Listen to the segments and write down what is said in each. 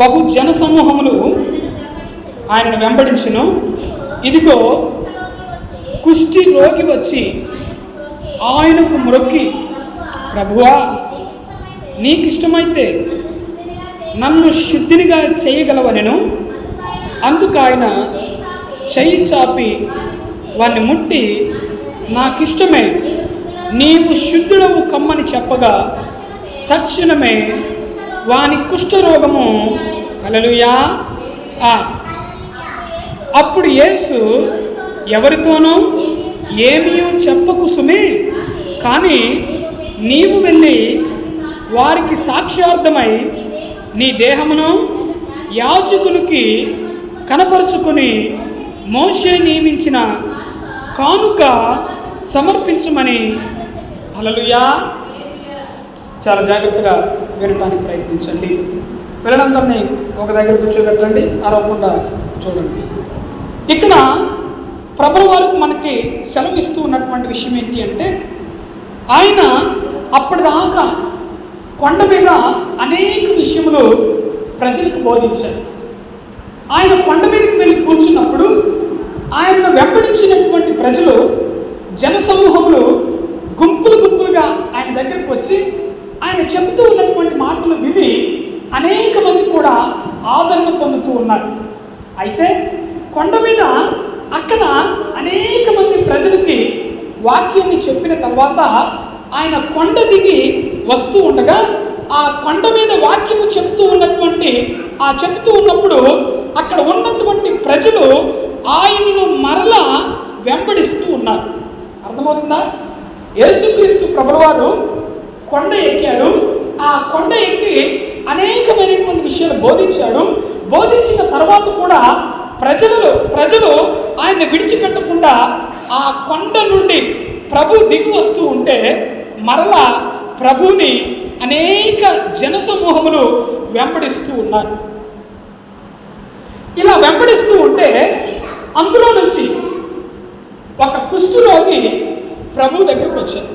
బహు జన సమూహములు ఆయనను వెంబడించును. ఇదిగో కుష్టి రోగి వచ్చి ఆయనకు మొక్కి ప్రభువా నీకిష్టమైతే నన్ను శుద్ధినిగా చేయగలవనెను. అందుకు ఆయన చెయ్యి చాపి వాన్ని ముట్టి నాకిష్టమే నీవు శుద్ధుడవు కమ్మని చెప్పగా తక్షణమే వాని కుష్ఠరోగము అలలుయా ఆ. అప్పుడు యేసు ఎవరితోనూ ఏమీ చెప్పకు సుమే కానీ నీవు వెళ్ళి వారికి సాక్ష్యార్థమై నీ దేహమును యాజకునికి కనపరుచుకొని మోషే నియమించిన కానుక సమర్పించమని. అలలుయా చాలా జాగ్రత్తగా వినటానికి ప్రయత్నించండి. పిల్లలందరినీ ఒక దగ్గర కూర్చోబెట్టండి అరవకుండా చూడండి. ఇక్కడ ప్రభు వారికి మనకి సెలవు ఇస్తూ ఉన్నటువంటి విషయం ఏంటి అంటే ఆయన అప్పటిదాకా కొండ మీద అనేక విషయములు ప్రజలకు బోధించారు. ఆయన కొండ మీదకి వెళ్ళి కూర్చున్నప్పుడు ఆయనను వెంబడించినటువంటి ప్రజలు జనసమూహములు గుంపులు గుంపులుగా ఆయన దగ్గరకు వచ్చి ఆయన చెబుతూ ఉన్నటువంటి మాటలు విని అనేక మంది కూడా ఆదరణ పొందుతూ ఉన్నారు. అయితే కొండ మీద అక్కడ అనేక మంది ప్రజలకి వాక్యాన్ని చెప్పిన తర్వాత ఆయన కొండ దిగి వస్తూ ఉండగా ఆ కొండ మీద వాక్యము చెప్తూ ఉన్నటువంటి ఆ చెప్తూ ఉన్నప్పుడు అక్కడ ఉన్నటువంటి ప్రజలు ఆయనను మరలా వెంబడిస్తూ ఉన్నారు. అర్థమవుతుందా? యేసుక్రీస్తు ప్రభువారు కొండ ఎక్కాడు. ఆ కొండ ఎక్కి అనేకమైనటువంటి విషయాలు బోధించాడు. బోధించిన తర్వాత కూడా ప్రజలు ప్రజలు ఆయన్ని విడిచిపెట్టకుండా ఆ కొండ నుండి ప్రభు దిగి వస్తూ ఉంటే మరలా ప్రభుని అనేక జనసమూహములు వెంబడిస్తూ ఉన్నారు ఇలా వెంబడిస్తూ ఉంటే అందులో నుంచి ఒక కుష్ఠురోగి ప్రభు దగ్గరకు వచ్చారు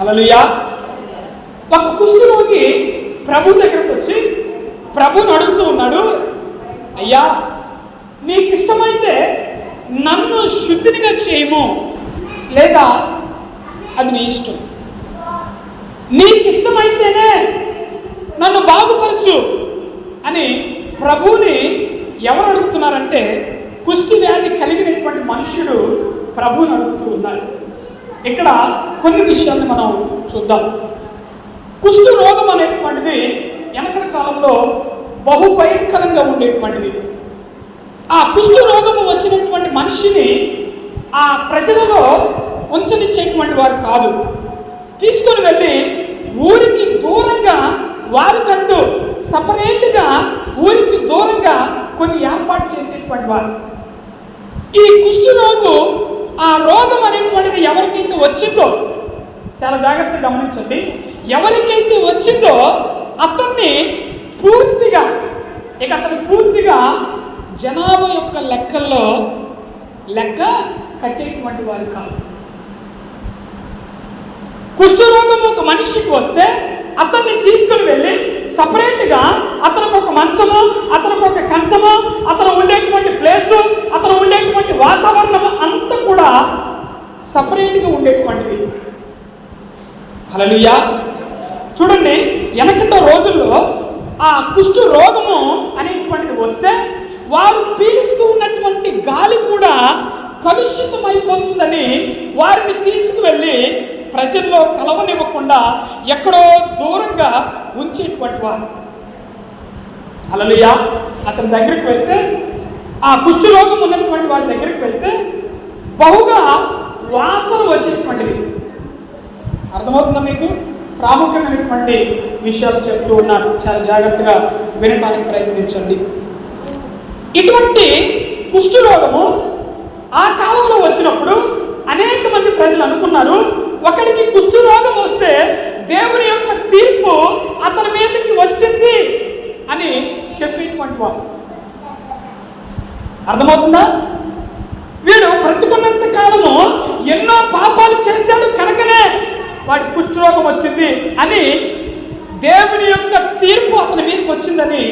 అలలుయా ఒక కుష్ఠరోగి ప్రభు దగ్గరకు వచ్చి ప్రభుని అడుగుతూ ఉన్నాడు అయ్యా నీకు ఇష్టమైతే నన్ను శుద్ధినిగా చేయము లేదా అది నీ ఇష్టం. నీకు ఇష్టమైతేనే నన్ను బాగుపరచు అని ప్రభువుని ఎవరు అడుగుతున్నారంటే కుష్టి వ్యాధి కలిగినటువంటి మనుషుడు ప్రభువుని అడుగుతూ ఉన్నారు ఇక్కడ కొన్ని విషయాన్ని మనం చూద్దాం. కుష్ఠ రోగం అనేటువంటిది వెనకటి కాలంలో బహు భయంకరంగా ఉండేటువంటిది. ఆ కుష్ఠ రోగము వచ్చినటువంటి మనిషిని ఆ ప్రజలలో ఉంచనిచ్చేటువంటి వారు కాదు. తీసుకొని వెళ్ళి ఊరికి దూరంగా వారికంటూ సపరేట్గా ఊరికి దూరంగా కొన్ని ఏర్పాటు చేసేటువంటి వారు. ఈ కుష్ఠరోగు ఆ రోగం అనేటువంటిది ఎవరికి వచ్చిందో? చాలా జాగ్రత్తగా గమనించండి. ఎవరికైతే వచ్చిందో అతన్ని పూర్తిగా ఇక అతను పూర్తిగా జనాభా యొక్క లెక్కల్లో లెక్క కట్టేటువంటి వారు కాదు. కుష్ఠరోగం ఒక మనిషికి వస్తే అతన్ని తీసుకుని వెళ్ళి సపరేట్గా అతనికి ఒక మంచము అతనికి ఒక కంచము అతను ఉండేటువంటి ప్లేసు అతను ఉండేటువంటి వాతావరణం అంతా కూడా సపరేట్గా ఉండేటువంటిది. అలలుయా చూడండి వెనకట రోజుల్లో ఆ కుష్టు రోగము అనేటువంటిది వస్తే వారు పీలుస్తూ ఉన్నటువంటి గాలి కూడా కలుషితమైపోతుందని వారిని తీసుకువెళ్ళి ప్రజల్లో కలవనివ్వకుండా ఎక్కడో దూరంగా ఉంచేటువంటి వారు. అలలుయా అతని దగ్గరికి వెళ్తే ఆ కుష్ఠరోగం ఉన్నటువంటి వాడి దగ్గరికి వెళ్తే బహుగా వాసన వచ్చేటువంటిది అర్థమవుతుందా మీకు? ప్రాముఖ్యమైనటువంటి విషయాలు చెప్తూ ఉన్నాను. చాలా జాగ్రత్తగా వినడానికి ప్రయత్నించండి. ఇటువంటి కుష్ఠరోగము ఆ కాలంలో వచ్చినప్పుడు అనేక మంది ప్రజలు అనుకున్నారు ఒకడికి కుష్ఠరోగం వస్తే దేవుని యొక్క తీర్పు అతని మీదకి వచ్చింది అని చెప్పేటువంటి వారు. అర్థమవుతుందా? వీడు బ్రతుకున్నంత కాలము ఎన్నో పాపాలు చేశాడు కనుకనే వాడి కుష్ఠరోగం వచ్చింది అని దేవుని యొక్క తీర్పు అతని మీదకి వచ్చిందని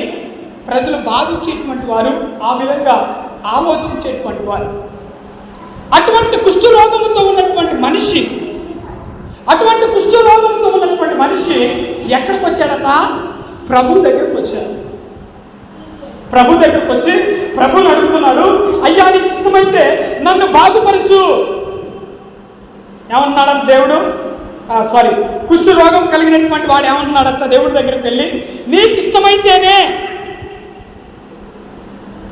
ప్రజలు భావించేటువంటి వారు ఆ విధంగా ఆలోచించేటువంటి వారు. అటువంటి కుష్ఠరోగముతో ఉన్నటువంటి మనిషి అటువంటి కుష్ఠరోగంతో ఉన్నటువంటి మనిషి ఎక్కడికి వచ్చాడట? ప్రభు దగ్గరికి వచ్చాడు. ప్రభు దగ్గరికి వచ్చి ప్రభుని అడుగుతున్నాడు అయ్యా నీకు ఇష్టమైతే నన్ను బాగుపరచు. ఏమంటున్నాడంట దేవుడు? సారీ కుష్ఠ రోగం కలిగినటువంటి వాడు ఏమంటున్నాడంట దేవుడి దగ్గరికి వెళ్ళి నీకు ఇష్టమైతేనే.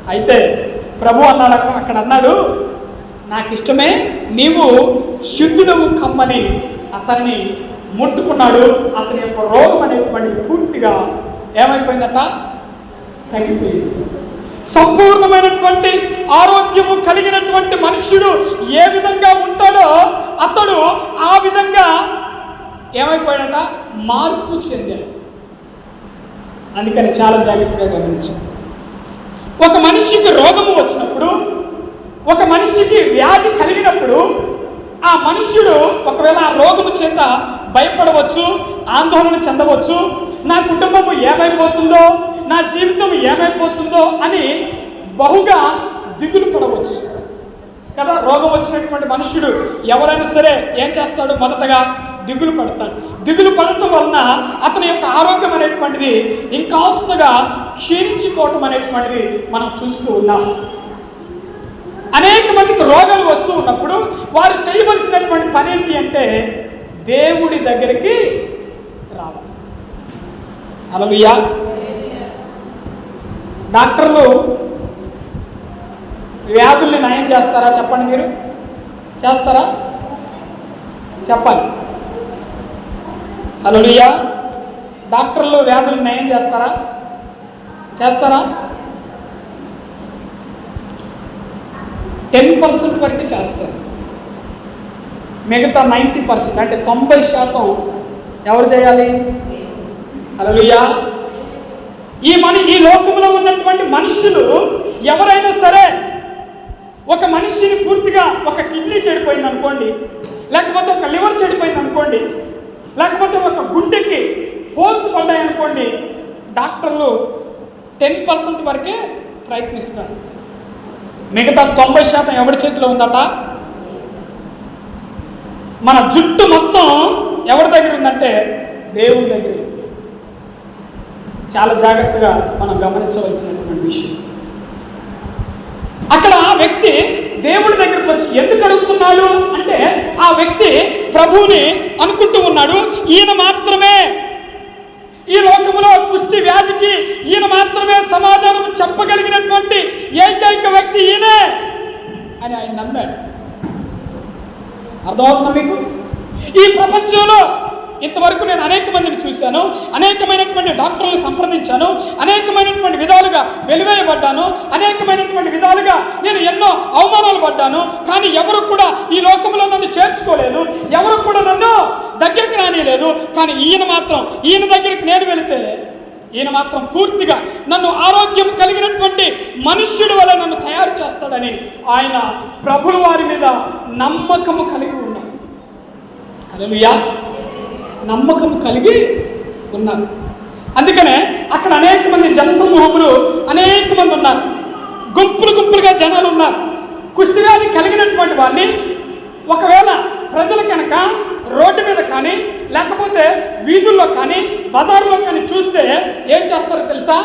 అయితే ప్రభు అన్నాడు అక్కడ అన్నాడు నాకు ఇష్టమే నీవు శుద్ధుడవు కమ్మని అతన్ని ముట్టుకున్నాడు. అతని యొక్క రోగం అనేటువంటిది పూర్తిగా ఏమైపోయిందట? తగ్గిపోయింది. సంపూర్ణమైనటువంటి ఆరోగ్యము కలిగినటువంటి మనుష్యుడు ఏ విధంగా ఉంటాడో అతడు ఆ విధంగా ఏమైపోయాడట? మార్పు చెందాడు. అందుకని చాలా జాగ్రత్తగా గమనించాం. ఒక మనిషికి రోగము వచ్చినప్పుడు ఒక మనిషికి వ్యాధి కలిగినప్పుడు ఆ మనుష్యుడు ఒకవేళ ఆ రోగము చేత భయపడవచ్చు ఆందోళన చెందవచ్చు నా కుటుంబము ఏమైపోతుందో నా జీవితం ఏమైపోతుందో అని బహుగా దిగులు పడవచ్చు. కదా రోగం వచ్చినటువంటి మనుషుడు ఎవరైనా సరే ఏం చేస్తాడు? మొదటగా దిగులు పడతాడు. దిగులు పడటం వలన అతని యొక్క ఆరోగ్యం అనేటువంటిది ఇంకాస్తగా క్షీణించిపోవటం అనేటువంటిది మనం చూస్తూ ఉన్నాం. అనేక మందికి రోగాలు వస్తూ ఉన్నప్పుడు వారు చేయవలసినటువంటి పని ఏంటి అంటే దేవుడి దగ్గరికి రావాలి. అలలుయా డాక్టర్లు వ్యాధుల్ని నయం చేస్తారా? చెప్పండి మీరు. చేస్తారా? చెప్పాలి. హలో రియా డాక్టర్లు వ్యాధుల్ని నయం చేస్తారా? చేస్తారా? టెన్ పర్సెంట్ వరకు చేస్తారు. మిగతా నైంటీ పర్సెంట్ అంటే తొంభై శాతం ఎవరు చేయాలి? హలోలియా ఈ మన ఈ లోకంలో ఉన్నటువంటి మనుషులు ఎవరైనా సరే ఒక మనిషిని పూర్తిగా ఒక కిడ్నీ చెడిపోయింది అనుకోండి లేకపోతే ఒక లివర్ చెడిపోయింది అనుకోండి లేకపోతే ఒక గుండెకి హోల్స్ పడ్డాయనుకోండి డాక్టర్లు టెన్ పర్సెంట్ వరకే ప్రయత్నిస్తారు. మిగతా తొంభై శాతం ఎవరి చేతిలో ఉందట? మన జుట్టు మొత్తం ఎవరి దగ్గర ఉందంటే దేవుడి దగ్గర. చాలా జాగ్రత్తగా మనం గమనించవలసినటువంటి విషయం. అక్కడ ఆ వ్యక్తి దేవుడి దగ్గరకు వచ్చి ఎందుకు అడుగుతున్నాడు? అంటే ఆ వ్యక్తి ప్రభువుని అనుకుంటూ ఉన్నాడు ఈయన మాత్రమే. ఈ లోకంలో కుష్టి వ్యాధికి ఈయన మాత్రమే సమాధానం చెప్పగలిగినటువంటి ఏకైక వ్యక్తి ఈయనే అని ఆయన నమ్మాడు. అర్థమవుతుందా మీకు? ఈ ప్రపంచంలో ఇంతవరకు నేను అనేక మందిని చూశాను అనేకమైనటువంటి డాక్టర్లను సంప్రదించాను అనేకమైనటువంటి విధాలుగా వెలివేయబడ్డాను అనేకమైనటువంటి విధాలుగా నేను ఎన్నో అవమానాలు పడ్డాను కానీ ఎవరు కూడా ఈ లోకంలో నన్ను చేర్చుకోలేదు ఎవరు కూడా నన్ను దగ్గరికి రానియలేదు కానీ ఈయన మాత్రం ఈయన దగ్గరికి నేను వెళితే ఈయన మాత్రం పూర్తిగా నన్ను ఆరోగ్యం కలిగినటువంటి మనుష్యుడి వల్ల నన్ను తయారు చేస్తాడని ఆయన ప్రభుల వారి మీద నమ్మకము కలిగి ఉన్నాడు హల్లెలూయా. నమ్మకం కలిగి ఉన్నారు. అందుకనే అక్కడ అనేక మంది జనసమూహములు అనేక మంది ఉన్నారు. గుంపులు గుంపులుగా జనాలు ఉన్నారు. కుష్టివ్యాధి కలిగినటువంటి వారిని ఒకవేళ ప్రజలు కనుక రోడ్డు మీద కానీ లేకపోతే వీధుల్లో కానీ బజార్లో కానీ చూస్తే ఏం చేస్తారో తెలుసా?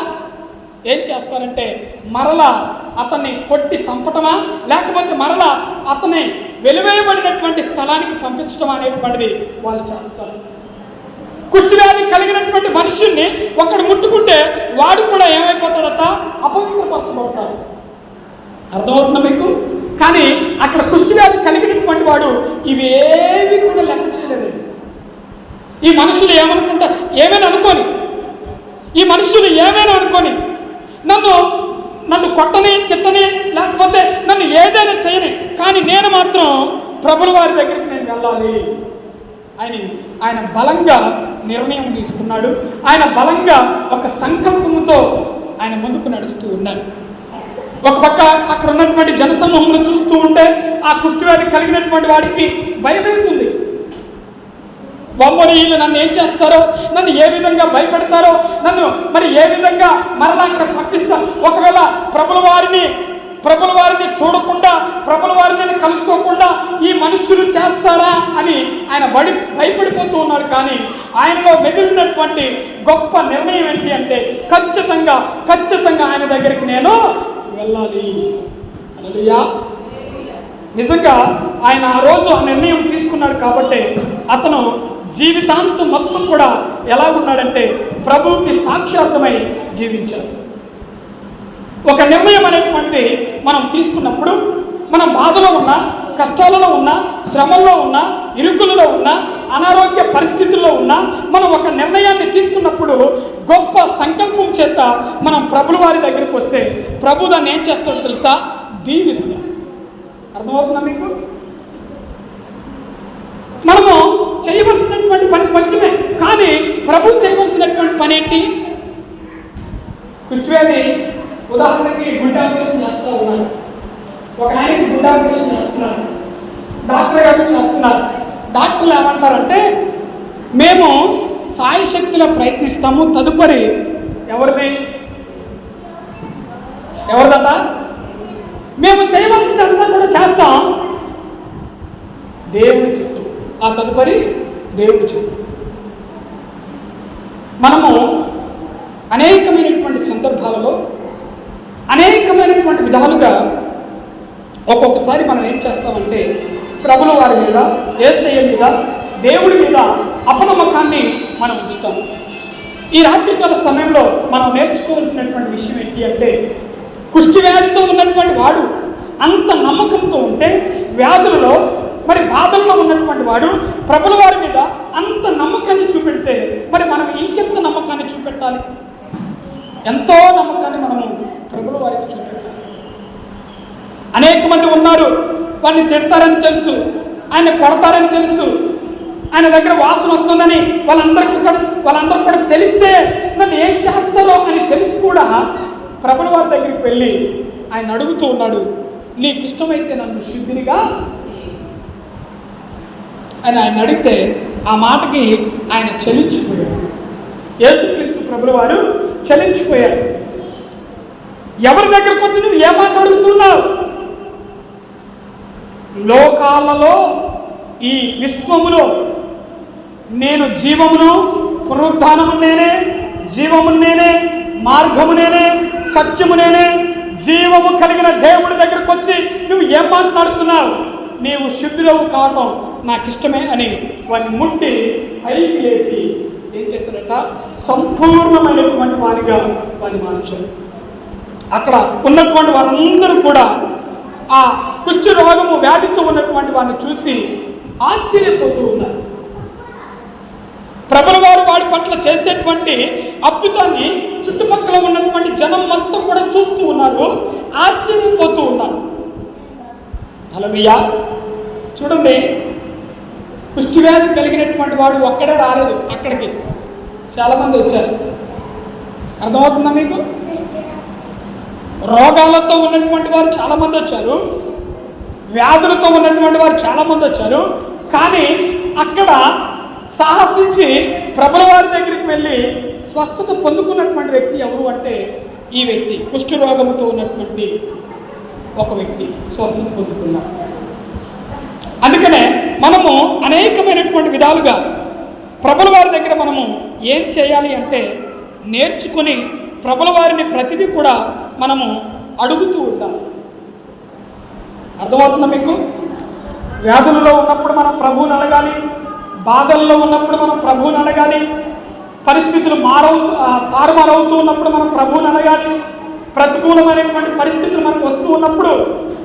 ఏం చేస్తారంటే మరలా అతన్ని కొట్టి చంపటమా లేకపోతే మరలా అతన్ని వెలివేయబడినటువంటి స్థలానికి పంపించడం అనేటువంటిది వాళ్ళు చేస్తారు. కుష్ఠవ్యాధి కలిగినటువంటి మనుషుల్ని ఒకడు ముట్టుకుంటే వాడు కూడా ఏమైపోతాడట? అపవిత్రపరచబడతాడు. అర్థమవుతుందా మీకు? కానీ అక్కడ కుష్ఠవ్యాధి కలిగినటువంటి వాడు ఇవేవి కూడా లెక్క చేయలేదు. ఈ మనుషులు ఏమనుకుంటా ఏమైనా అనుకోని? ఈ మనుషులు ఏమైనా అనుకోని? నన్ను నన్ను కొట్టని తిట్టని లేకపోతే నన్ను ఏదైనా చేయని కానీ నేను మాత్రం ప్రభుల వారి దగ్గరికి నేను వెళ్ళాలి. అని ఆయన బలంగా నిర్ణయం తీసుకున్నాడు. ఆయన బలంగా ఒక సంకల్పంతో ఆయన ముందుకు నడుస్తూ ఉన్నాడు. ఒక పక్క అక్కడ ఉన్నటువంటి జనసమూహంలో చూస్తూ ఉంటే ఆ కుష్ఠవ్యాధి కలిగినటువంటి వాడికి భయమవుతుంది బొమ్మని వీళ్ళు నన్ను ఏం చేస్తారో నన్ను ఏ విధంగా భయపెడతారో నన్ను మరి ఏ విధంగా మరలా అక్కడ పంపిస్తా? ఒకవేళ ప్రభుల వారిని ప్రభుల వారిని చూడకుండా ప్రభుల వారిని కలుసుకోకుండా ఈ మనుషులు చేస్తారా అని ఆయన బడి భయపడిపోతూ ఉన్నాడు. కానీ ఆయనలో మెదిలినటువంటి గొప్ప నిర్ణయం ఏంటి అంటే ఖచ్చితంగా ఖచ్చితంగా ఆయన దగ్గరికి నేను వెళ్ళాలి. హల్లెలూయా. నిజంగా ఆయన ఆ రోజు ఆ నిర్ణయం తీసుకున్నాడు కాబట్టి అతను జీవితాంతం మొత్తం కూడా ఎలా ఉన్నాడంటే ప్రభువుకి సాక్షార్థమై జీవించాడు. ఒక నిర్ణయం అనేటువంటిది మనం తీసుకున్నప్పుడు మనం బాధలో ఉన్నా కష్టాలలో ఉన్నా శ్రమల్లో ఉన్నా ఇరుకులలో ఉన్నా అనారోగ్య పరిస్థితుల్లో ఉన్నా మనం ఒక నిర్ణయాన్ని తీసుకున్నప్పుడు గొప్ప సంకల్పం చేత మనం ప్రభుల వారి దగ్గరికి వస్తే ప్రభు దాన్ని ఏం చేస్తాడో తెలుసా? దీవిస్తాడు. అర్థమవుతుందా మీకు? మనము చేయవలసినటువంటి పని కొంచెమే కానీ ప్రభు చేయవలసినటువంటి పని ఏంటి? కుష్టివేది ఉదాహరణకి గుండె ఆపరేషన్ చేస్తూ ఉన్నారు. ఒక ఆయనకి గుండె ఆపరేషన్ చేస్తున్నారు. డాక్టర్ గారు చేస్తున్నారు. డాక్టర్లు ఏమంటారంటే మేము సాయి శక్తిలో ప్రయత్నిస్తాము తదుపరి ఎవరిది? ఎవరిదట? మేము చేయవలసిందంతా కూడా చేస్తాం. దేవుడి చిత్తం ఆ తదుపరి దేవుడి చిత్తం మనము అనేకమైనటువంటి సందర్భాలలో అనేకమైనటువంటి విధాలుగా ఒక్కొక్కసారి మనం ఏం చేస్తామంటే ప్రభుల వారి మీద ఏసయ్య మీద దేవుడి మీద అపనమ్మకాన్ని మనం ఉంచుతాము. ఈ రాత్రికాల సమయంలో మనం నేర్చుకోవాల్సినటువంటి విషయం ఏంటి అంటే కుష్టి వ్యాధితో ఉన్నటువంటి వాడు అంత నమ్మకంతో ఉంటే వ్యాధులలో మరి బాధల్లో ఉన్నటువంటి వాడు ప్రభుల వారి మీద అంత నమ్మకాన్ని చూపెడితే మరి మనం ఇంకెంత నమ్మకాన్ని చూపెట్టాలి? ఎంతో నమ్మకాన్ని మనము ప్రభుల వారికి చూపెట్టాలి. అనేక మంది ఉన్నారు వాడిని తిడతారని తెలుసు ఆయన కొడతారని తెలుసు ఆయన దగ్గర వాసన వస్తుందని వాళ్ళందరికీ కూడా వాళ్ళందరూ కూడా తెలిస్తే నన్ను ఏం చేస్తారో అని తెలిసి కూడా ప్రభుల వారి దగ్గరికి వెళ్ళి ఆయన అడుగుతూ ఉన్నాడు నీకు ఇష్టమైతే నన్ను శుద్ధినిగా? అని ఆయన అడిగితే ఆ మాటకి ఆయన చలించిపోయాడు యేసుక్రీస్తు ప్రభుల వారు చలించిపోయారు. ఎవరి దగ్గరకు వచ్చి నువ్వు ఏమాట అడుగుతున్నావు? లోకాలలో ఈ విశ్వములో నేను జీవమును పునరుద్ధానము నేనే జీవము నేనే మార్గము నేనే సత్యము నేనే జీవము కలిగిన దేవుడి దగ్గరకు వచ్చి నువ్వు ఏం మాట్లాడుతున్నావు? నీవు శుద్ధులవు కావటం నాకు ఇష్టమే అని వాడిని ముట్టి పైకి లేపి ఏం చేశారట? సంపూర్ణమైనటువంటి వారిగా వారిని మార్చారు. అక్కడ ఉన్నటువంటి వారందరూ కూడా ఆ కుష్ఠ రోగము వ్యాధితో ఉన్నటువంటి వారిని చూసి ఆశ్చర్యపోతూ ఉన్నారు. ప్రభుల వారు వాడి పట్ల చేసేటువంటి అద్భుతాన్ని చుట్టుపక్కల ఉన్నటువంటి జనం మొత్తం కూడా చూస్తూ ఉన్నారు ఆశ్చర్యపోతూ ఉన్నారు. అలమియా చూడండి కుష్టివ్యాధి కలిగినటువంటి వాడు ఒక్కడే రాలేదు అక్కడికి. చాలామంది వచ్చారు. అర్థమవుతుందా మీకు? రోగాలతో ఉన్నటువంటి వారు చాలామంది వచ్చారు. వ్యాధులతో ఉన్నటువంటి వారు చాలామంది వచ్చారు. కానీ అక్కడ సాహసించి ప్రబల వారి దగ్గరికి వెళ్ళి స్వస్థత పొందుకున్నటువంటి వ్యక్తి ఎవరు అంటే ఈ వ్యక్తి. కుష్టి రోగంతో ఉన్నటువంటి ఒక వ్యక్తి స్వస్థత పొందుకున్నారు అందుకనే మనము అనేకమైనటువంటి విధాలుగా ప్రభుల వారి దగ్గర మనము ఏం చేయాలి అంటే నేర్చుకుని ప్రభుల వారిని ప్రతిదీ కూడా మనము అడుగుతూ ఉండాలి. అర్థమవుతుందా మీకు? వ్యాధులలో ఉన్నప్పుడు మనం ప్రభువుని అడగాలి బాధల్లో ఉన్నప్పుడు మనం ప్రభువుని అడగాలి పరిస్థితులు మారవుతూ తారుమారవుతూ ఉన్నప్పుడు మనం ప్రభువుని అడగాలి. ప్రతికూలమైనటువంటి పరిస్థితులు మనకు వస్తూ ఉన్నప్పుడు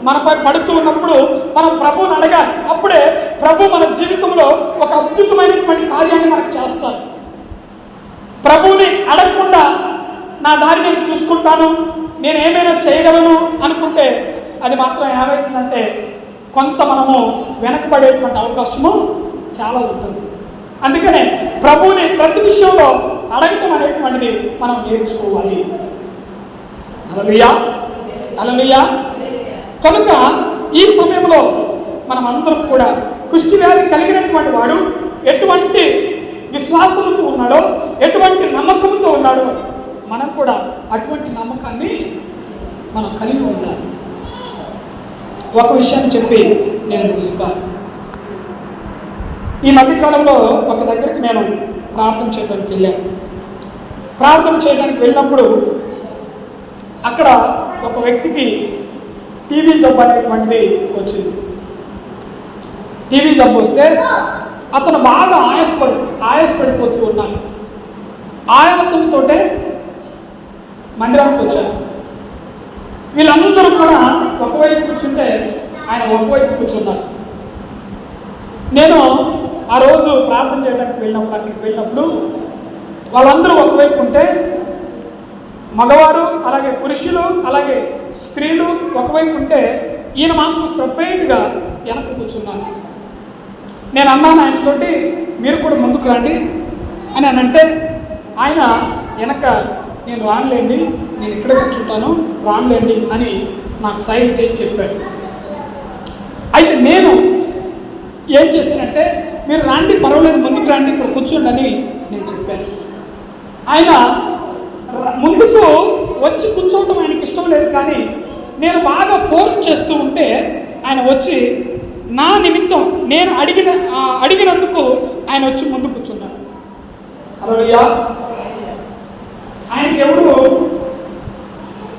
మనపై పడుతూ ఉన్నప్పుడు మనం ప్రభువుని అడగాలి. అప్పుడే ప్రభు మన జీవితంలో ఒక అద్భుతమైనటువంటి కార్యాన్ని మనకు చేస్తారు ప్రభువుని అడగకుండా నా దారి నేను చూసుకుంటాను నేను ఏమైనా చేయగలను అనుకుంటే అది మాత్రం ఏమవుతుందంటే కొంత మనము వెనకబడేటువంటి అవకాశము చాలా ఉంటుంది. అందుకనే ప్రభువుని ప్రతి విషయంలో అడగటం అనేటువంటిది మనం నేర్చుకోవాలి. అలలుయా అలలుయా కనుక ఈ సమయంలో మనం అందరం కూడా కుష్టి వ్యాధి కలిగినటువంటి వాడు ఎటువంటి విశ్వాసంతో ఉన్నాడో ఎటువంటి నమ్మకంతో ఉన్నాడో మనం కూడా అటువంటి నమ్మకాన్ని మనం కలిగి ఉండాలి. ఒక విషయాన్ని చెప్పి నేను ముగిస్తాను. ఈ మధ్యకాలంలో ఒక దగ్గరికి నేను ప్రార్థన చేయడానికి వెళ్ళాను. ప్రార్థన చేయడానికి వెళ్ళినప్పుడు అక్కడ ఒక వ్యక్తికి టీవీ జబ్బు అనేటువంటిది వచ్చింది. టీవీ జబ్బు వస్తే అతను బాగా ఆయాసపడి ఆయాసపడిపోతూ ఉన్నాడు. ఆయాసంతో మందిరానికి వచ్చారు వీళ్ళందరూ కూడా ఒకవైపు కూర్చుంటే ఆయన ఒకవైపు కూర్చున్నారు. నేను ఆ రోజు ప్రార్థన చేయడానికి వెళ్ళినప్పుడు అక్కడికి వెళ్ళినప్పుడు వాళ్ళందరూ ఒకవైపు ఉంటే మగవారు అలాగే పురుషులు అలాగే స్త్రీలు ఒకవైపు ఉంటే ఈయన మాత్రం సపరేట్గా వెనక కూర్చున్నాను. నేను అన్నాను ఆయనతోటి మీరు కూడా ముందుకు రండి. అని అని అంటే ఆయన వెనక నేను రానులేండి నేను ఇక్కడే కూర్చుంటాను రానులేండి అని నాకు సైడ్ చేసి చెప్పాడు. అయితే నేను ఏం చేశానంటే మీరు రాండి పర్వాలేదు ముందుకు రండి ఇక్కడ కూర్చోండి అని నేను చెప్పాను. ఆయన ముందుకు వచ్చి కూర్చోవటం ఆయనకి ఇష్టం లేదు కానీ నేను బాగా ఫోర్స్ చేస్తూ ఉంటే ఆయన వచ్చి నా నిమిత్తం నేను అడిగిన అడిగినందుకు ఆయన వచ్చి ముందు కూర్చున్నారు. అరవయ్యా ఆయనకి ఎవరు?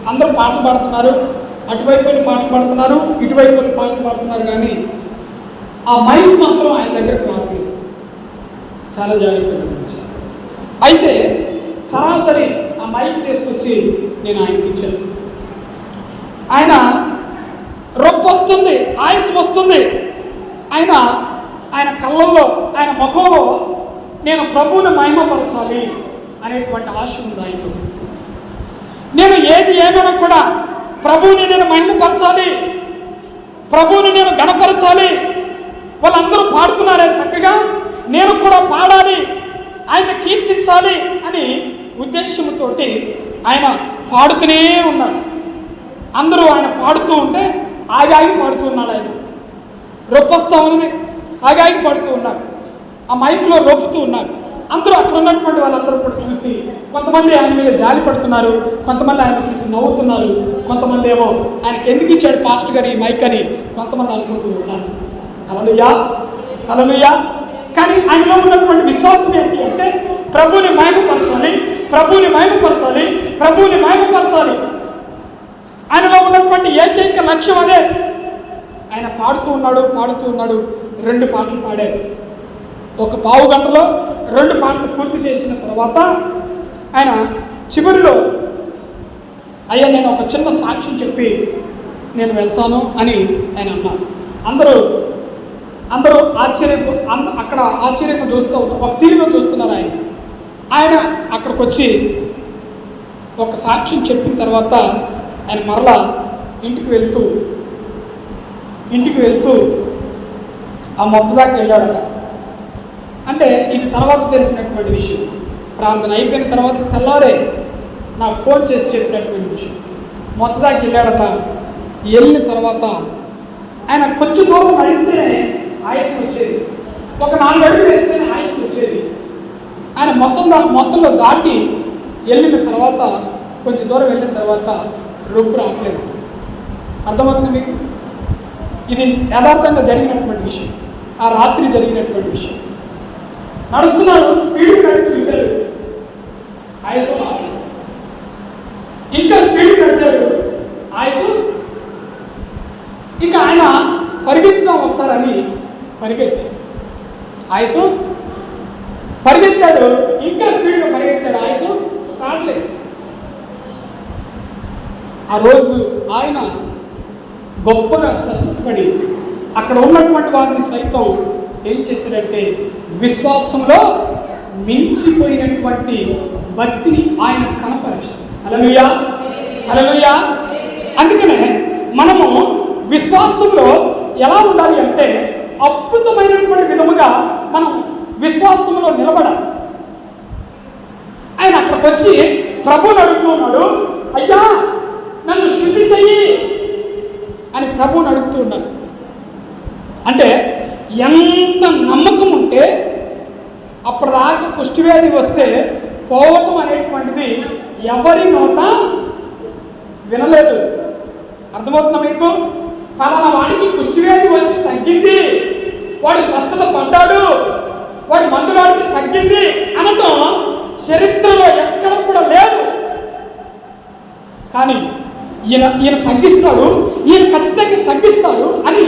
అందరూ పాటలు పాడుతున్నారు. అటువైపు వెళ్ళి పాటలు పాడుతున్నారు ఇటువైపు వెళ్ళి పాటలు పాడుతున్నారు కానీ ఆ మైక్ మాత్రం ఆయన దగ్గరకు రావట్లేదు. చాలా జాగ్రత్తగా అయితే సరాసరి మైక్ తీసుకొచ్చి నేను ఆయనకి ఇచ్చాను. ఆయన రొప్ప వస్తుంది ఆయుస్ వస్తుంది. ఆయన ఆయన కళ్ళల్లో ఆయన ముఖంలో నేను ప్రభువుని మహిమపరచాలి అనేటువంటి ఆశ ఉంది ఆయన నేను ఏది ఏమైనా కూడా ప్రభువుని నేను మహిమపరచాలి ప్రభువుని నేను గణపరచాలి వాళ్ళందరూ పాడుతున్నారే చక్కగా నేను కూడా పాడాలి ఆయన కీర్తించాలి అని ఉద్దేశంతో ఆయన పాడుతూనే ఉన్నాడు. అందరూ ఆయన పాడుతూ ఉంటే ఆగాగి పాడుతూ ఉన్నాడు ఆయన. రొప్పొస్తా ఉన్నది ఆగాగి పాడుతూ ఉన్నాడు. ఆ మైక్లో రొప్పుతూ ఉన్నాడు. అందరూ అక్కడ ఉన్నటువంటి వాళ్ళందరూ కూడా చూసి కొంతమంది ఆయన మీద జాలి పడుతున్నారు కొంతమంది ఆయన చూసి నవ్వుతున్నారు కొంతమంది ఏమో ఆయనకి ఎందుకు ఇచ్చాడు పాస్ట్ గారు ఈ మైక్ అని కొంతమంది అనుకుంటూ ఉన్నారు. అలలుయా అలలుయా కానీ ఆయనలో ఉన్నటువంటి విశ్వాసం ఏంటి అంటే ప్రభువుని మహిమపరచాలి ప్రభువుని మహిమపరచాలి ప్రభువుని మహిమపరచాలి. ఆయనలో ఉన్నటువంటి ఏకైక లక్ష్యం అదే. ఆయన పాడుతూ ఉన్నాడు పాడుతూ ఉన్నాడు రెండు పాటలు పాడాడు ఒక పావు గంటలో రెండు పాటలు పూర్తి చేసిన తర్వాత ఆయన చివరిలో అయ్యా నేను ఒక చిన్న సాక్ష్యం చెప్పి నేను వెళ్తాను అని ఆయన అన్నారు అందరూ అందరూ ఆశ్చర్యపు అంద అక్కడ ఆశ్చర్యంగా చూస్తూ ఉన్నారు ఒక తీరుగా చూస్తున్నారు ఆయన. ఆయన అక్కడికి వచ్చి ఒక సాక్ష్యం చెప్పిన తర్వాత ఆయన మరలా ఇంటికి వెళ్తూ ఇంటికి వెళ్తూ ఆ మొత్తం దాకా వెళ్ళాడట. అంటే ఇది తర్వాత తెలిసినటువంటి విషయం. ప్రార్థన అయిపోయిన తర్వాత తెల్లారే నాకు ఫోన్ చేసి చెప్పినటువంటి విషయం. మొత్తం దాకా వెళ్ళాడట. వెళ్ళిన తర్వాత ఆయన కొంచెం దూరం నడిస్తేనే ఆయుష్ వచ్చేది. ఒక నాలుగు అడుగులు వేస్తేనే ఆయుష్ ఆయన మొత్తం మొత్తంలో దాటి వెళ్ళిన తర్వాత కొంచెం దూరం వెళ్ళిన తర్వాత రొప్పు రావట్లేదు. అర్థమవుతుంది మీకు? ఇది యథార్థంగా జరిగినటువంటి విషయం. ఆ రాత్రి జరిగినటువంటి విషయం. నడుస్తున్నాడు స్పీడ్ నడిచి చూశాడు. ఆయుష్ ఇంకా స్పీడ్ నడిచాడు. ఆయుష్ ఇంకా ఆయన పరిగెత్తుదాం ఒకసారి అని పరిగెత్తాడు. ఆయుష్ పరిగెత్తాడు. ఇంకా స్పీడ్గా పరిగెత్తాడు. ఆయుష్ రావట్లేదు ఆ రోజు ఆయన గొప్పగా స్వస్థతపడి అక్కడ ఉన్నటువంటి వారిని సైతం ఏం చేశాడంటే విశ్వాసంలో మించిపోయినటువంటి భక్తిని ఆయన కనపరిచాడు. హల్లెలూయా! హల్లెలూయా! అందుకనే మనము విశ్వాసంలో ఎలా ఉండాలి అంటే అద్భుతమైనటువంటి విధముగా మనం విశ్వాసంలో నిలబడాలి ఆయన అక్కడికి వచ్చి ప్రభువుని అడుగుతున్నాడు అయ్యా నన్ను శుద్ధి చెయ్యి అని ప్రభువుని అడుగుతూ ఉన్నాడు. అంటే ఎంత నమ్మకం ఉంటే అప్పుడు రాక కుష్టివ్యాధి వస్తే పోవటం అనేటువంటిది ఎవరి నోట వినలేదు. అర్థమవుతుందా మీకు? పలానా వాడికి కుష్టివ్యాధి వచ్చి తగ్గింది. వాడు స్వస్థత పడ్డాడు వాడి మందు వాడితే తగ్గింది అనటం చరిత్రలో ఎక్కడ కూడా లేదు. కానీ ఈయన ఈయన తగ్గిస్తాడు ఈయన ఖచ్చితంగా తగ్గిస్తాడు అని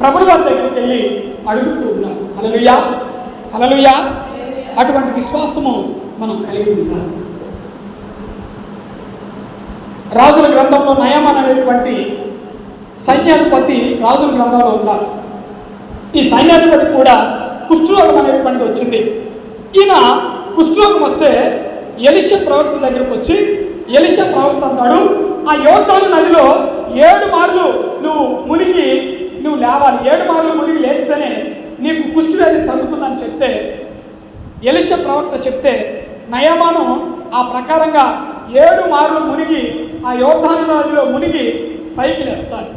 ప్రభుల వారి దగ్గరికి వెళ్ళి అడుగుతూ ఉన్నాడు అలలుయా అలలుయా అటువంటి విశ్వాసము మనం కలిగి ఉన్నాం రాజుల గ్రంథంలో నయమన్ అనేటువంటి సైన్యాధిపతి రాజుల గ్రంథంలో ఉన్నారు. ఈ సైన్యాధిపతి కూడా కుష్ఠరోగం అనేటువంటిది వచ్చింది. ఈయన కుష్ఠరోగం వస్తే ఎలిష ప్రవక్త దగ్గరకు వచ్చి ఎలిష ప్రవక్త అన్నాడు ఆ యోధాను నదిలో ఏడు మార్లు నువ్వు మునిగి నువ్వు లేవాలి. ఏడు మార్లు మునిగి లేస్తేనే నీకు కుష్ఠవ్యాధి తగ్గుతుందని చెప్తే ఎలిష ప్రవక్త చెప్తే నయమాను ఆ ప్రకారంగా ఏడు మార్లు మునిగి ఆ యోధాను నదిలో మునిగి పైకి లేస్తాడు.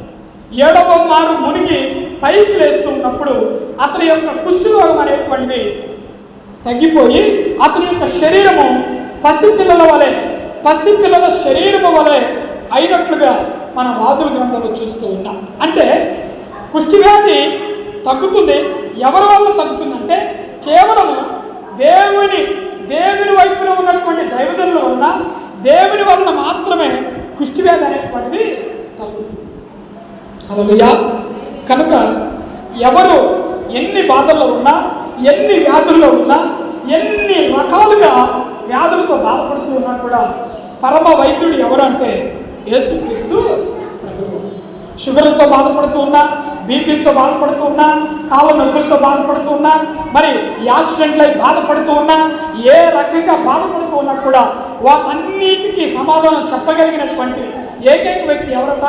ఏడవ మారు మునిగి పైకి లేస్తున్నప్పుడు అతని యొక్క కుష్ఠరోగం అనేటువంటిది తగ్గిపోయి అతని యొక్క శరీరము పసిపిల్లల వలె పసిపిల్లల శరీరము వలె అయినట్లుగా మన రాజుల గ్రంథంలో చూస్తూ ఉన్నాం. అంటే కుష్ఠవ్యాధి తగ్గుతుంది. ఎవరి వల్ల తగ్గుతుందంటే కేవలము దేవుని దేవుని వైపున ఉన్నటువంటి దైవజనుల వలన దేవుని వలన మాత్రమే కుష్ఠవ్యాధి అనేటువంటిది అలలుయా కనుక ఎవరు ఎన్ని బాధల్లో ఉన్నా ఎన్ని వ్యాధుల్లో ఉన్నా ఎన్ని రకాలుగా వ్యాధులతో బాధపడుతూ ఉన్నా కూడా పరమ వైద్యుడు ఎవరు అంటే యేసుక్రీస్తు ప్రభువు. షుగర్లతో బాధపడుతూ ఉన్నా బీపీలతో బాధపడుతూ ఉన్నా కాళ్ళ నొప్పులతో బాధపడుతూ ఉన్నా మరి యాక్సిడెంట్లు అయి బాధపడుతూ ఉన్నా ఏ రకంగా బాధపడుతూ ఉన్నా కూడా వాటన్నిటికీ సమాధానం చెప్పగలిగినటువంటి ఏకైక వ్యక్తి ఎవరట?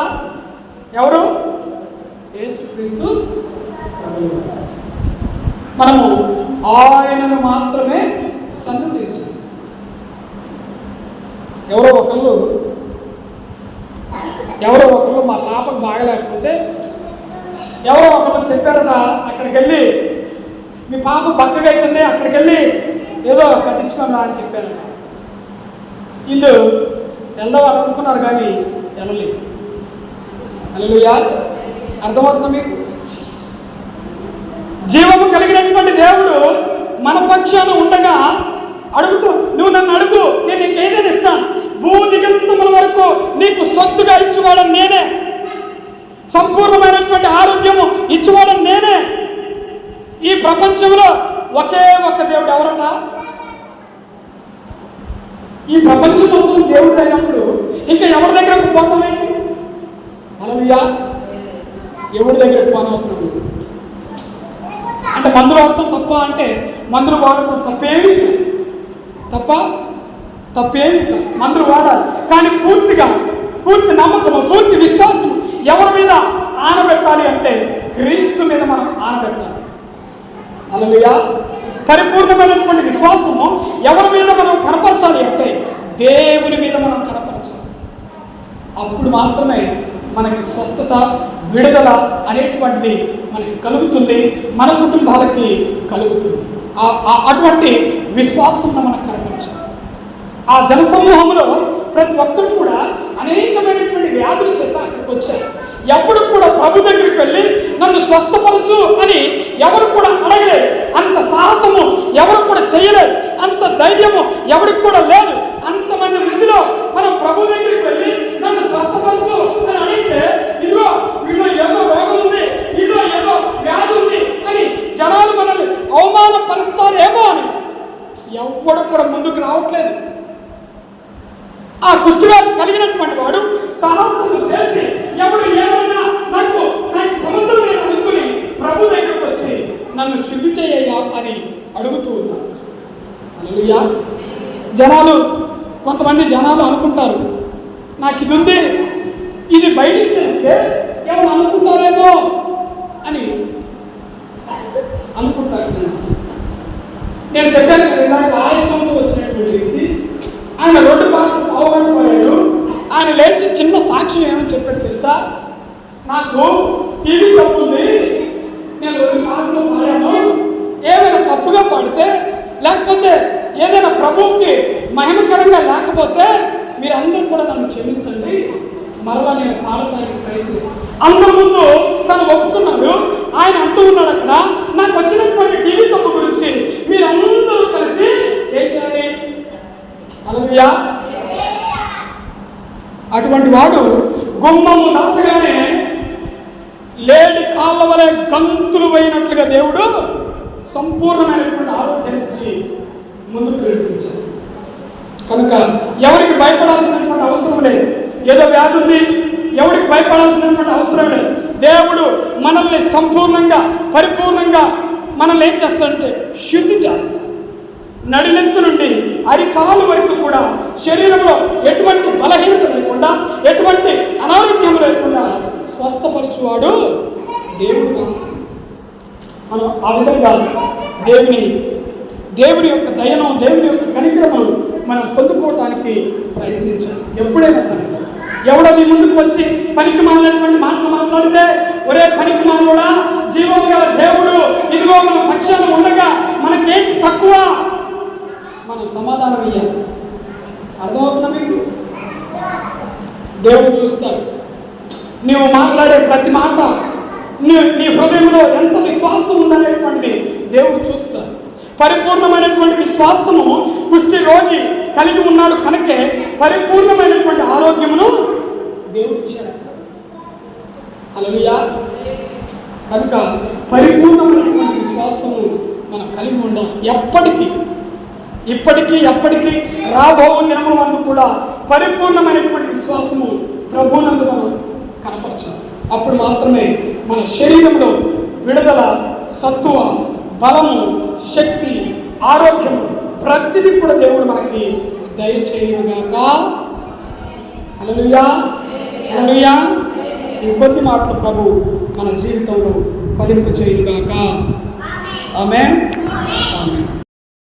ఎవరు? యేసుక్రీస్తు. మనము ఆయనను మాత్రమే సన్నతించాలి ఎవరో ఒకళ్ళు ఎవరో ఒకళ్ళు మా పాపకు బాగలేకపోతే ఎవరో ఒకళ్ళు చెప్పారట అక్కడికి వెళ్ళి మీ పాప పక్కగా అవుతుంది అక్కడికి వెళ్ళి ఏదో కట్టించుకున్నా అని చెప్పారట. వీళ్ళు వెళ్దాం అనుకున్నారు కానీ వెళ్ళలేదు. అల్లుయా అర్థమవుతుంది మీకు? జీవము కలిగినటువంటి దేవుడు మన పక్షాన ఉండగా అడుగుతూ నువ్వు నన్ను అడుగు నేను నీకు ఇస్తాను. భూ దిగంతముల వరకు నీకు సొత్తుగా ఇచ్చువాడం నేనే. సంపూర్ణమైనటువంటి ఆరోగ్యము ఇచ్చువాడం నేనే. ఈ ప్రపంచంలో ఒకే ఒక్క దేవుడు ఎవరట? ఈ ప్రపంచం మొత్తం దేవుడు అయినప్పుడు ఇంకా ఎవరి దగ్గరకు పోతామేంటి అలలుయా ఎవరి దగ్గర పోనవసరం లేదు. అంటే మందులు వాడటం తప్ప అంటే మందులు వాడటం తప్పేమీ కాదు. తప్ప తప్పేమీ కాదు. మందులు వాడాలి. కానీ పూర్తిగా పూర్తి నమ్మకము పూర్తి విశ్వాసం ఎవరి మీద ఆనబెట్టాలి అంటే క్రీస్తు మీద మనం ఆనబెట్టాలి. అలలుయా పరిపూర్ణమైనటువంటి విశ్వాసము ఎవరి మీద మనం కనపరచాలి అంటే దేవుని మీద మనం కనపరచాలి. అప్పుడు మాత్రమే మనకి స్వస్థత విడుదల అనేటువంటిది మనకి కలుగుతుంది మన కుటుంబాలకి కలుగుతుంది. ఆ- ఆ- అటువంటి విశ్వాసంలో మనం కనిపించాలి ఆ జనసమూహంలో ప్రతి ఒక్కరు కూడా అనేకమైనటువంటి వ్యాధుల చేత అక్కడికి వచ్చారు. ఎప్పుడు కూడా ప్రభు దగ్గరికి వెళ్ళి నన్ను స్వస్థపరచు అని ఎవరు కూడా అడగలేదు. అంత సాహసము ఎవరు కూడా చేయలేదు. అంత ధైర్యము ఎవరికి కూడా లేదు. అంతమంది మందిలో మనం ప్రభు దగ్గరికి వెళ్ళి అవమానపరుస్తారేమో అని. ఎవ్వడు కూడా ముందుకు రావట్లేదు. ఆ కుష్ఠవ్యాధి కలిగినటువంటి వాడు సాహసము చేసి ఎవడు ఏమన్నా నాకు నాకు సంబంధం లేదు అనుకుని ప్రభు దగ్గరకు వచ్చి నన్ను శుద్ధి చేయ్యా అని అడుగుతూ ఉన్నాను జనాలు కొంతమంది జనాలు అనుకుంటారు నాకు ఇది ఉంది ఇది బయటికి తెలిస్తే ఎవరు అనుకుంటారేమో అని. అనుకుంటారు నేను చెప్పాను కదా ఇలాగ ఆయాసంతో వచ్చినటువంటి వ్యక్తి ఆయన రోడ్డు బాగా పావుగొనిపోయాడు ఆయన లేచి చిన్న సాక్ష్యం ఏమని చెప్పాడు తెలుసా? నాకు టీవీ తప్పు ఉంది నేను రెండు పాటలు పాడాను. ఏమైనా తప్పుగా పాడితే లేకపోతే ఏదైనా ప్రభువుకి మహిమకరంగా లేకపోతే మీరందరూ కూడా నన్ను క్షమించండి. మరలా నేను పాడటానికి ప్రయత్నిస్తాను. అందరి ముందు తను ఒప్పుకున్నాడు. ఆయన అంటూ ఉన్నాడు అక్కడ నాకు వచ్చినటువంటి టీవీ తప్పు గురించి మీరందరూ కలిసి ఏం చేయాలి? అలలుయా అటువంటి వాడు గుమ్మము దాటగానే లేడి కాళ్ళ వలె గంతులు పోయినట్లుగా దేవుడు సంపూర్ణమైనటువంటి ఆరోగ్యాన్ని ఇచ్చి ముందుకు నడిపించాడు. కనుక ఎవరికి భయపడాల్సినటువంటి అవసరం లేదు. ఏదో వ్యాధి ఉంది ఎవరికి భయపడాల్సినటువంటి అవసరం లేదు. దేవుడు మనల్ని సంపూర్ణంగా పరిపూర్ణంగా మనల్ని ఏం చేస్తాడంటే శుద్ధి చేస్తాడు. నడినెత్తు నుండి అరికాలు వరకు కూడా శరీరంలో ఎటువంటి బలహీనత లేకుండా ఎటువంటి అనారోగ్యం లేకుండా స్వస్థపరచువాడు దేవుడు. మనం ఆ విధంగా దేవుని దేవుని యొక్క దయనం దేవుని యొక్క కనిక్రమం మనం పొందుకోవటానికి ప్రయత్నించాలి. ఎప్పుడైనా సరే ఎవడో మీ ముందుకు వచ్చి పనికి మాలినటువంటి మాటలు మాట్లాడితే ఒరే పనికి మాలోడా జీవం గల దేవుడు ఇదిగో మన పక్షాన ఉండగా మనకేంటి తక్కువ? మనం సమాధానం ఇయ్యాలి. అర్థమవుతుందా మీకు? దేవుడు చూస్తాడు. నీవు మాట్లాడే ప్రతి మాట నీ నీ హృదయంలో ఎంత విశ్వాసం ఉందనేటువంటిది దేవుడు చూస్తాడు. పరిపూర్ణమైనటువంటి విశ్వాసము కుష్టి రోగి కలిగి ఉన్నాడు కనుకే పరిపూర్ణమైనటువంటి ఆరోగ్యమును దేవుడు ఇచ్చాడు. హల్లెలూయా. కనుక పరిపూర్ణమైనటువంటి విశ్వాసము మనం కలిగి ఉండాలి. ఎప్పటికీ ఇప్పటికీ ఎప్పటికీ రాబో దినము వంతు కూడా పరిపూర్ణమైనటువంటి విశ్వాసము ప్రభునందు మనం కనపరచాలి. అప్పుడు మాత్రమే మన శరీరంలో విడుదల సత్తువ బలము శక్తి ఆరోగ్యం ప్రతిదీ కూడా దేవుడు మనకి దయచేయుగాక అలలుయా హల్లెలూయా. ఈ కొద్ది మాటలు ప్రభు మన జీవితంలో ఫలింపు చేయుగాక ఆమె